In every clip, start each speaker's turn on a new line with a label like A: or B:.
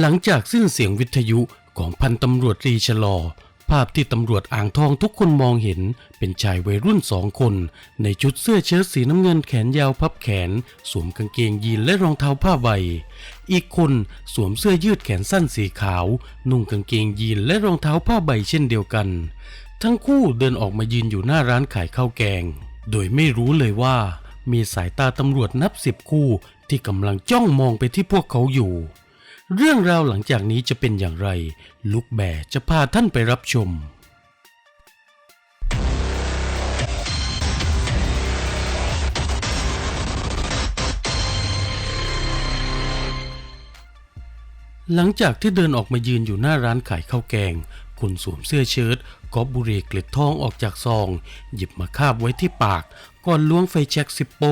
A: หลังจากสิ้นเสียงวิทยุของพันตำรวจรีชะลอ ภาพที่ตำรวจอ่างทองทุกคนมองเห็นเป็นชายวัยรุ่นสองคน ในชุดเสื้อเชิ้ตสีน้ำเงินแขนยาวพับแขน สวมกางเกงยีนและรองเท้าผ้าใบ อีกคนสวมเสื้อยืดแขนสั้นสีขาว นุ่งกางเกงยีนและรองเท้าผ้าใบเช่นเดียวกัน ทั้งคู่เดินออกมายืนอยู่หน้าร้านขายข้าวแกง โดยไม่รู้เลยว่า มีสายตาตำรวจนับสิบคู่ที่กำลังจ้องมองไปที่พวกเขาอยู่ เรื่องราวหลังจากนี้จะเป็นอย่างไร ลูกแบจะพาท่านไปรับชม หลังจากที่เดินออกมายืนอยู่หน้าร้านขายข้าวแกง คุณสวมเสื้อเชิ้ตก๊อบบุรีเกล็ดทองออกจากซอง หยิบมาคาบไว้ที่ปาก ก่อนล้วงไฟแช็กซิปโป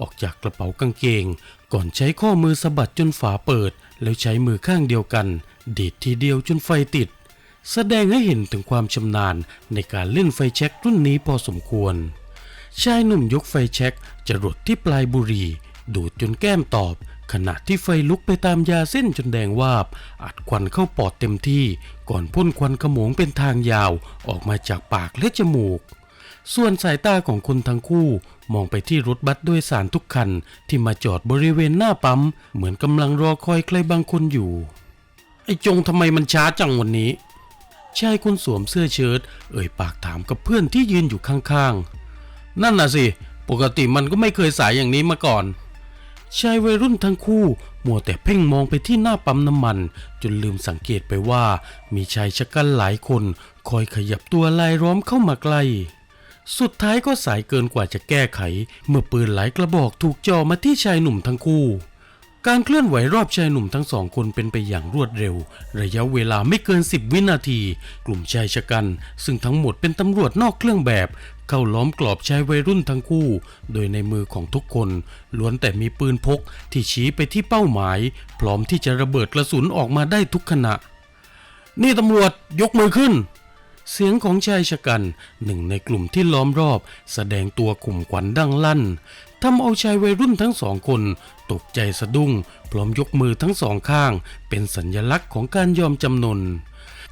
A: ออกจากกระเป๋ากางเกง ก่อนใช้ข้อมือสะบัดจนฝาเปิด แล้วใช้มือข้างเดียวกัน ดีดทีเดียวจนไฟติด แสดงให้เห็นถึงความชำนาญในการเล่นไฟแช็กรุ่นนี้พอสมควร ชายหนุ่มยกไฟแช็กจรดที่ปลายบุหรี่ ดูดจนแก้มตอบ ขณะที่ไฟลุกไปตามยาเส้นจนแดงวาบ อัดควันเข้าปอดเต็มที่ ก่อนพ่นควันขโมงเป็นทางยาวออกมาจากปากและจมูก ส่วนสายตาของคนทั้งคู่มองไปที่รถบัสโดยสารทุกคันที่มาจอดบริเวณหน้าปั๊ม เหมือนกำลังรอคอยใครบางคนอยู่ ไอ้จงทำไมมันช้าจังวันนี้ ชายคนสวมเสื้อเชิ้ตเอ่ยปากถามกับเพื่อนที่ยืนอยู่ข้างๆ นั่นน่ะสิ ปกติมันก็ไม่เคยสายอย่างนี้มาก่อน ชายวัยรุ่นทั้งคู่มัวแต่เพ่งมองไปที่หน้าปั๊มน้ำมัน จนลืมสังเกตไปว่า มีชายชะกันหลายคน คอยขยับตัวลายล้อมเข้ามาใกล้ สุดท้ายก็สายเกินกว่าจะแก้ไข เมื่อปืนหลายกระบอกถูกจ่อมาที่ชายหนุ่มทั้งคู่ การเคลื่อนไหวรอบชายหนุ่มทั้งสองคนเป็นไปอย่างรวดเร็ว ระยะเวลาไม่เกิน 10 วินาที กลุ่มชายชะกัน ซึ่งทั้งหมดเป็นตำรวจนอกเครื่องแบบ เข้าล้อมกรอบชายวัยรุ่นทั้งคู่ โดยในมือของทุกคน ล้วนแต่มีปืนพกที่ชี้ไปที่เป้าหมาย พร้อมที่จะระเบิดกระสุนออกมาได้ทุกขณะ นี่ตำรวจยกมือขึ้น เสียงของชายชะกันหนึ่งในกลุ่มที่ล้อมรอบ แสดงตัวข่มขวัญดังลั่นทำเอาชายวัยรุ่นทั้งสองคน ตกใจสะดุ้ง พร้อมยกมือทั้งสองข้าง เป็นสัญลักษณ์ของการยอมจำนน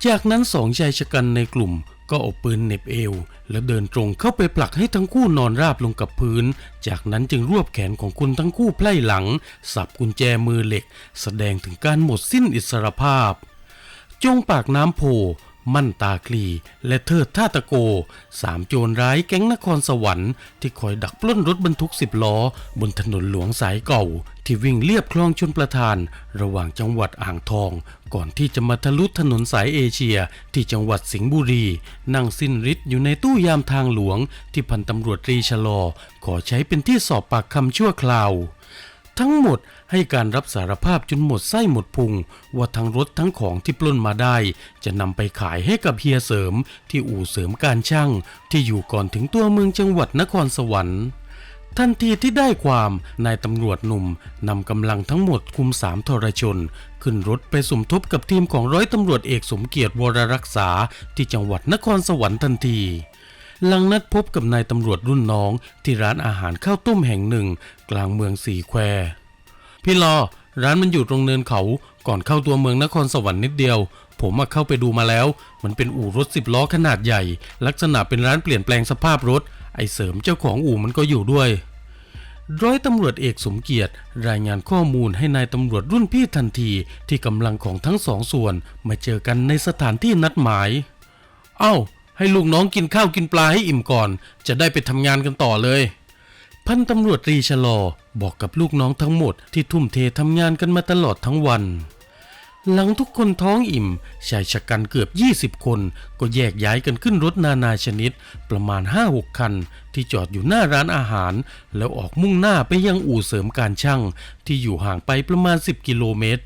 A: จากนั้นสองชายชะกันในกลุ่มก็เอาปืนเหน็บเอว แล้วเดินตรงเข้าไปผลักให้ทั้งคู่นอนราบลงกับพื้น จากนั้นจึงรวบแขนของคุณทั้งคู่ไพล่หลัง สับกุญแจมือเหล็ก แสดงถึงการหมดสิ้นอิสรภาพ จงปากน้ำโพ มั่นตาคลี และเทิดท่าตะโก สามโจรร้ายแก๊งนครสวรรค์ที่คอยดักปล้นรถบรรทุกสิบล้อ บนถนนหลวงสายเก่า ที่วิ่งเลียบคลองชนประทาน ระหว่างจังหวัดอ่างทอง ก่อนที่จะมาทะลุถนนสายเอเชีย ที่จังหวัดสิงห์บุรี นั่งสิ้นฤทธิ์อยู่ในตู้ยามทางหลวง ที่พันตำรวจตรีชะลอ ขอใช้เป็นที่สอบปากคำชั่วคราว ทั้งหมดให้การรับสารภาพจนหมดไส้หมดพุง ว่าทั้งรถทั้งของที่ปล้นมาได้ จะนำไปขายให้กับเฮียเสริม ที่อู่เสริมการช่าง ที่อยู่ก่อนถึงตัวเมืองจังหวัดนครสวรรค์ทันทีที่ได้ความนายตำรวจหนุ่มนำกำลังทั้งหมดคุมสามทรชน ขึ้นรถไปสมทบกับทีมของร้อยตำรวจเอกสมเกียรติวรรักษาที่จังหวัดนครสวรรค์ทันที หลังนัดพบกับนายตำรวจรุ่นน้อง ที่ร้านอาหารข้าวต้มแห่งหนึ่ง กลางเมืองสีแคว พี่รอร้านมันอยู่ตรงเนินเขาก่อนเข้าตัวเมืองนครสวรรค์นิดเดียว ผมมาเข้าไปดูมาแล้ว มันเป็นอู่รถสิบล้อขนาดใหญ่ ลักษณะเป็นร้านเปลี่ยนแปลงสภาพรถ ไอเสริมเจ้าของอู่มันก็อยู่ด้วย ร้อยตำรวจเอกสมเกียรติ รายงานข้อมูลให้นายตำรวจรุ่นพี่ทันที ที่กำลังของทั้งสองส่วน มาเจอกันในสถานที่นัดหมาย เอ้า ให้ลูกน้องกินข้าวกินปลาให้อิ่มก่อน จะได้ไปทำงานกันต่อเลย พันตำรวจตรีชะลอบอกกับลูกน้องทั้งหมดที่ทุ่มเททำงานกันมาตลอดทั้งวัน หลังทุกคนท้องอิ่มชายชะกันเกือบ 20 คน ก็แยกย้ายกันขึ้นรถนานาชนิด ประมาณ 5-6 คัน ที่จอดอยู่หน้าร้านอาหาร แล้วออกมุ่งหน้าไปยังอู่เสริมการช่าง ที่อยู่ห่างไปประมาณ 10 กิโลเมตร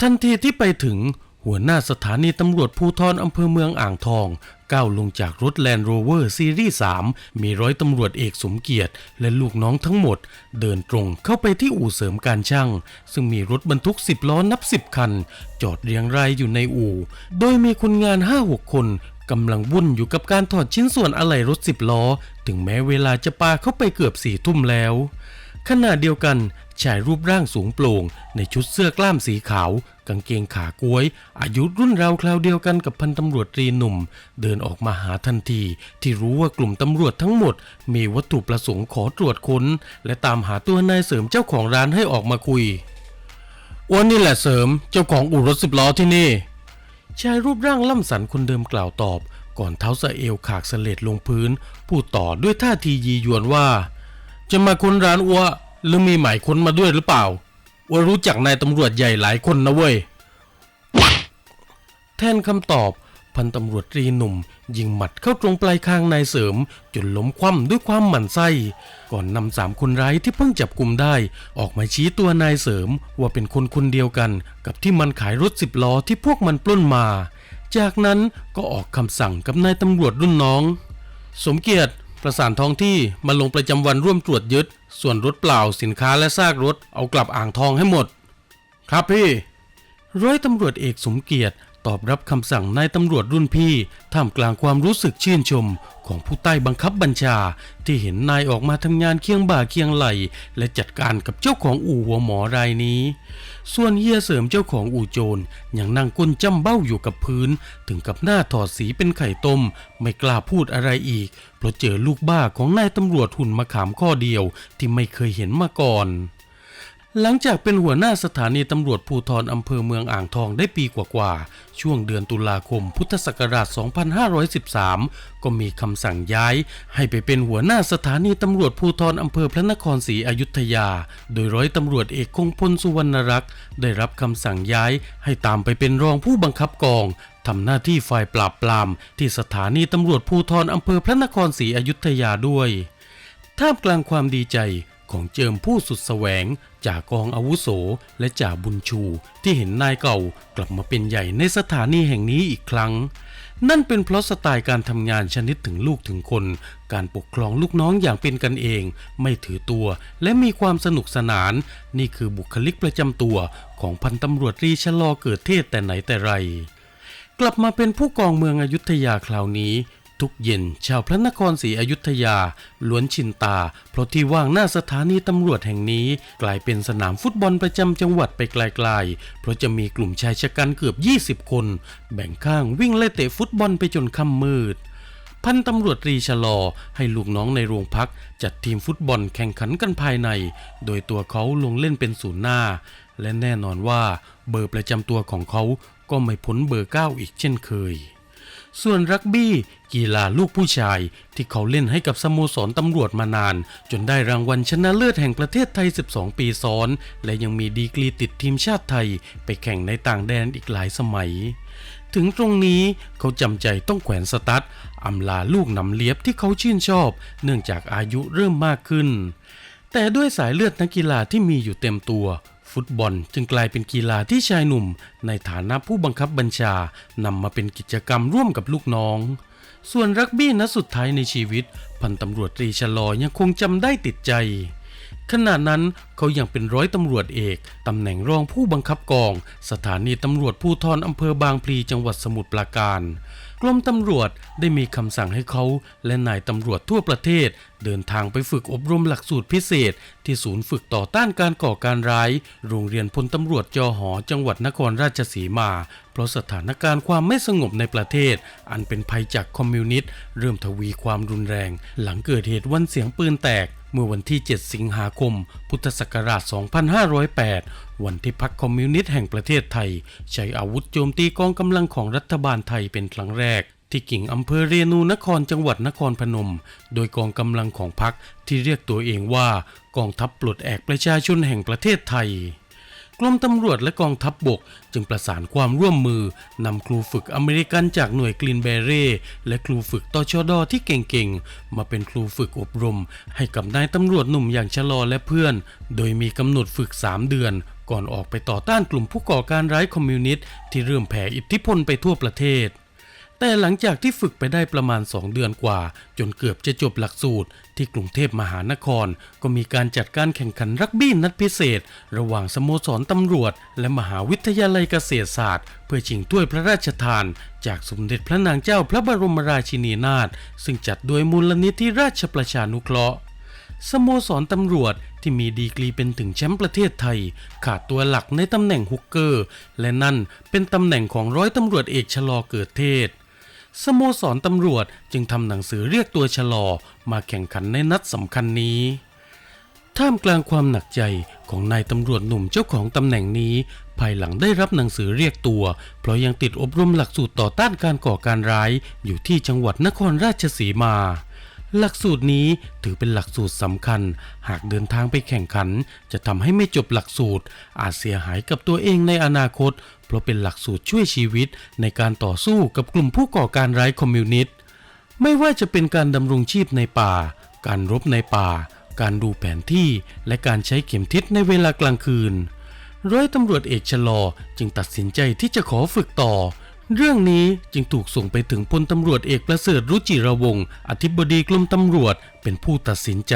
A: ทันทีที่ไปถึง หัวหน้าสถานีตำรวจภูธรอำเภอเมืองอ่างทองก้าวลงจากรถแลนด์โรเวอร์ซีรีส์3มีร้อยตำรวจเอกสมเกียรติ และลูกน้องทั้งหมด เดินตรงเข้าไปที่อู่เสริมการช่าง ซึ่งมีรถบรรทุก 10 ล้อนับ 10 คัน จอดเรียงรายอยู่ในอู่ โดยมีคนงาน 5-6 คนกำลังวุ่นอยู่กับการถอดชิ้นส่วนอะไหล่รถ 10 ล้อ ถึงแม้เวลาจะปาเข้าไปเกือบสี่ทุ่มแล้ว ขณะเดียวกันชายรูปร่างสูงโปร่ง ในชุดเสื้อกล้ามสีขาว กางเกงขากล้วย อายุรุ่นราวคราวเดียวกันกับพันตำรวจตรีหนุ่ม เดินออกมาหาทันที ที่รู้ว่ากลุ่มตำรวจทั้งหมด มีวัตถุประสงค์ขอตรวจค้น และตามหาตัวนายเสริมเจ้าของร้านให้ออกมาคุยอ้วนนี่แหละเสริมเจ้าของอู่รถสิบล้อที่นี่ ชายรูปร่างล่ำสันคนเดิมกล่าวตอบ ก่อนเท้าสะเอวขากเสลดลงพื้น พูดต่อด้วยท่าทียียวนว่า จะมาค้นร้านอัวหรือมีหมายค้นมาด้วยหรือเปล่าอัวรู้จักนายตำรวจใหญ่หลายคนนะเว้ย แทนคำตอบพันตำรวจตรีหนุ่ม ยิงหมัดเข้าตรงปลายคางนายเสริม จนล้มคว่ำด้วยความหมั่นไส้ ก่อนนำสามคนร้ายที่เพิ่งจับกลุ่มได้ ออกมาชี้ตัวนายเสริม ว่าเป็นคนคนเดียวกัน กับที่มันขายรถสิบล้อที่พวกมันปล้นมา จากนั้นก็ออกคำสั่งกับนายตำรวจรุ่นน้อง สมเกียรติ ประสานท้องที่มาลงประจำวันร่วมตรวจยึด ส่วนรถเปล่าสินค้าและซากรถเอากลับอ่างทองให้หมด ครับพี่ ร้อยตำรวจเอกสมเกียรติ ตอบรับคำสั่งนายตำรวจรุ่นพี่ท่ามกลางความรู้สึกชื่นชมของผู้ใต้บังคับบัญชา ที่เห็นนายออกมาทำงานเคียงบ่าเคียงไหล และจัดการกับเจ้าของอู่หัวหมอรายนี้ ส่วนเฮียเสริมเจ้าของอู่โจรยังนั่งก้นจ้ำเบ้าอยู่กับพื้น ถึงกับหน้าถอดสีเป็นไข่ต้ม ไม่กล้าพูดอะไรอีกเพราะเจอลูกบ้าของนายตำรวจหุ่นมะขามข้อเดียวที่ไม่เคยเห็นมาก่อน หลังจากเป็นหัวหน้าสถานีตำรวจภูธรอำเภอเมืองอ่างทองได้ปีกว่าๆ ช่วงเดือนตุลาคมพุทธศักราช 2513 ก็มีคำสั่งย้ายให้ไปเป็นหัวหน้าสถานีตำรวจภูธรอำเภอพระนครศรีอยุธยา โดยร้อยตำรวจเอกคงพลสุวรรณรักษ์ได้รับคำสั่งย้ายให้ตามไปเป็นรองผู้บังคับกองทำหน้าที่ฝ่ายปราบปราม ที่สถานีตำรวจภูธรอำเภอพระนครศรีอยุธยาด้วยท่ามกลางความดีใจ ของเจิมผู้สุดแสวงจากกองอาวุโสและจ่าบุญชู ที่เห็นนายเก่ากลับมาเป็นใหญ่ในสถานีแห่งนี้อีกครั้ง นั่นเป็นเพราะสไตล์การทำงานชนิดถึงลูกถึงคน การปกครองลูกน้องอย่างเป็นกันเอง ไม่ถือตัวและมีความสนุกสนาน นี่คือบุคลิกประจำตัวของพันตำรวจรีชะลอเกิดเทศแต่ไหนแต่ไร กลับมาเป็นผู้กองเมืองอยุธยาคราวนี้ ทุกเย็น ชาวพระนครศรีอยุธยา ล้วนชินตา เพราะที่ว่างหน้าสถานีตำรวจแห่งนี้ กลายเป็นสนามฟุตบอลประจำจังหวัดไปไกลๆ เพราะจะมีกลุ่มชายชะกันเกือบ 20 คน แบ่งข้างวิ่งไล่เตะฟุตบอลไปจนค่ำมืดพันตำรวจตรีชะลอให้ลูกน้องในโรงพัก จัดทีมฟุตบอลแข่งขันกันภายใน โดยตัวเขาลงเล่นเป็นศูนย์หน้า และแน่นอนว่าเบอร์ประจำตัวของเขาก็ไม่พ้นเบอร์ 9 อีกเช่นเคย ส่วนรักบี้กีฬาลูกผู้ชายที่เขาเล่นให้กับสโมสรตำรวจมานาน จนได้รางวัลชนะเลิศแห่งประเทศไทย 12 ปีซ้อน และยังมีดีกรีติดทีมชาติไทย ไปแข่งในต่างแดนอีกหลายสมัย ถึงตรงนี้เขาจำใจต้องแขวนสตั๊ดอำลาลูกหนำเลียบที่เขาชื่นชอบ เนื่องจากอายุเริ่มมากขึ้น แต่ด้วยสายเลือดนักกีฬาที่มีอยู่เต็มตัว ฟุตบอลจึงกลายเป็นกีฬาที่ชายหนุ่ม ในฐานะผู้บังคับบัญชานำมาเป็นกิจกรรมร่วมกับลูกน้อง ส่วนรักบี้นัดสุดท้ายในชีวิต พันตำรวจตรีชะลอยังคงจำได้ติดใจ ขณะนั้นเขายังเป็นร้อยตำรวจเอกตำแหน่งรองผู้บังคับกอง สถานีตำรวจภูธรอำเภอบางพลีจังหวัดสมุทรปราการ กรมตำรวจได้มีคำสั่งให้เขาและนายตำรวจทั่วประเทศ เดินทางไปฝึกอบรมหลักสูตรพิเศษ ที่ศูนย์ฝึกต่อต้านการก่อการร้าย โรงเรียนพลตำรวจจอหอจังหวัดนครราชสีมา เพราะสถานการณ์ความไม่สงบในประเทศ อันเป็นภัยจากคอมมิวนิสต์เริ่มทวีความรุนแรง หลังเกิดเหตุวันเสียงปืนแตก เมื่อวันที่ 7 สิงหาคม พุทธศักราช 2508 วันที่พรรคคอมมิวนิสต์แห่งประเทศไทย ใช้อาวุธโจมตีกองกำลังของรัฐบาลไทยเป็นครั้งแรก ที่กิ่งอำเภอเรนูนครจังหวัดนครพนม โดยกองกำลังของพรรคที่เรียกตัวเองว่ากองทัพปลดแอกประชาชนแห่งประเทศไทย กรมตำรวจและกองทัพบบก จึงประสานความร่วมมือนำครูฝึกอเมริกันจากหน่วยกลินเบเร่และครูฝึกตชดอที่เก่งๆ มาเป็นครูฝึกอบรม ให้กับนายตำรวจหนุ่มอย่างชะลอและเพื่อน โดยมีกำหนดฝึก 3 เดือน ก่อนออกไปต่อต้านกลุ่มผู้ก่อการร้ายคอมมิวนิสต์ที่เริ่มแผ่อิทธิพลไปทั่วประเทศ แต่หลังจากที่ฝึกไปได้ประมาณ 2 เดือนกว่า จนเกือบจะจบหลักสูตร ที่กรุงเทพมหานคร ก็มีการจัดการแข่งขันรักบี้นัดพิเศษ ระหว่างสโมสรตำรวจ และมหาวิทยาลัยเกษตรศาสตร์ เพื่อชิงถ้วยพระราชทาน จากสมเด็จพระนางเจ้าพระบรมราชินีนาถซึ่งจัดโดยมูลนิธิราชประชานุเคราะห์สโมสรตำรวจที่มีดีกรีเป็นถึงแชมป์ประเทศไทย ขาดตัวหลักในตำแหน่งฮุกเกอร์ และนั่นเป็นตำแหน่งของร้อยตำรวจเอกชะลอเกิดเทศ สโมสรตำรวจจึงทำหนังสือเรียกตัวชะลอมาแข่งขันในนัดสำคัญนี้ ท่ามกลางความหนักใจของนายตำรวจหนุ่มเจ้าของตำแหน่งนี้ ภายหลังได้รับหนังสือเรียกตัว เพราะยังติดอบรมหลักสูตรต่อต้านการก่อการร้ายอยู่ที่จังหวัดนครราชสีมา หลักสูตรนี้ถือเป็นหลักสูตรสำคัญ หากเดินทางไปแข่งขัน จะทำให้ไม่จบหลักสูตร อาจเสียหายกับตัวเองในอนาคต เพราะเป็นหลักสูตรช่วยชีวิตในการต่อสู้กับกลุ่มผู้ก่อการร้ายคอมมิวนิสต์ ไม่ว่าจะเป็นการดำรงชีพในป่า การรบในป่า การดูแผนที่ และการใช้เข็มทิศในเวลากลางคืน ร้อยตำรวจเอกชะลอจึงตัดสินใจที่จะขอฝึกต่อ เรื่องนี้จึงถูกส่งไปถึงพลตำรวจเอกประเสริฐรุจิรวงศ์อธิบดีกรมตำรวจเป็นผู้ตัดสินใจ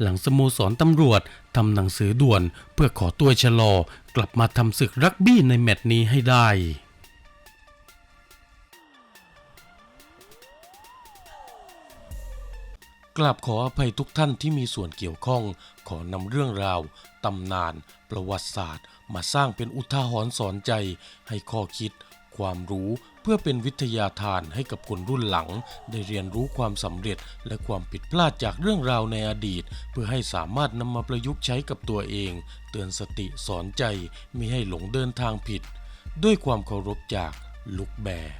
A: หลังสโมสรตำรวจทำหนังสือด่วน เพื่อขอตัวชะลอ กลับมาทำศึกรักบี้ในแมตช์นี้ให้ได้กราบขออภัยทุกท่านที่มีส่วนเกี่ยวข้อง ขอนำเรื่องราว ตำนาน ประวัติศาสตร์ มาสร้างเป็นอุทาหรณ์สอนใจ ให้ข้อคิด ความรู้เพื่อเป็นวิทยาทานให้กับคนรุ่นหลัง ได้เรียนรู้ความสำเร็จและความผิดพลาดจากเรื่องราวในอดีต เพื่อให้สามารถนำมาประยุกต์ใช้กับตัวเอง เตือนสติสอนใจมิให้หลงเดินทางผิด ด้วยความเคารพจากลุกแบร์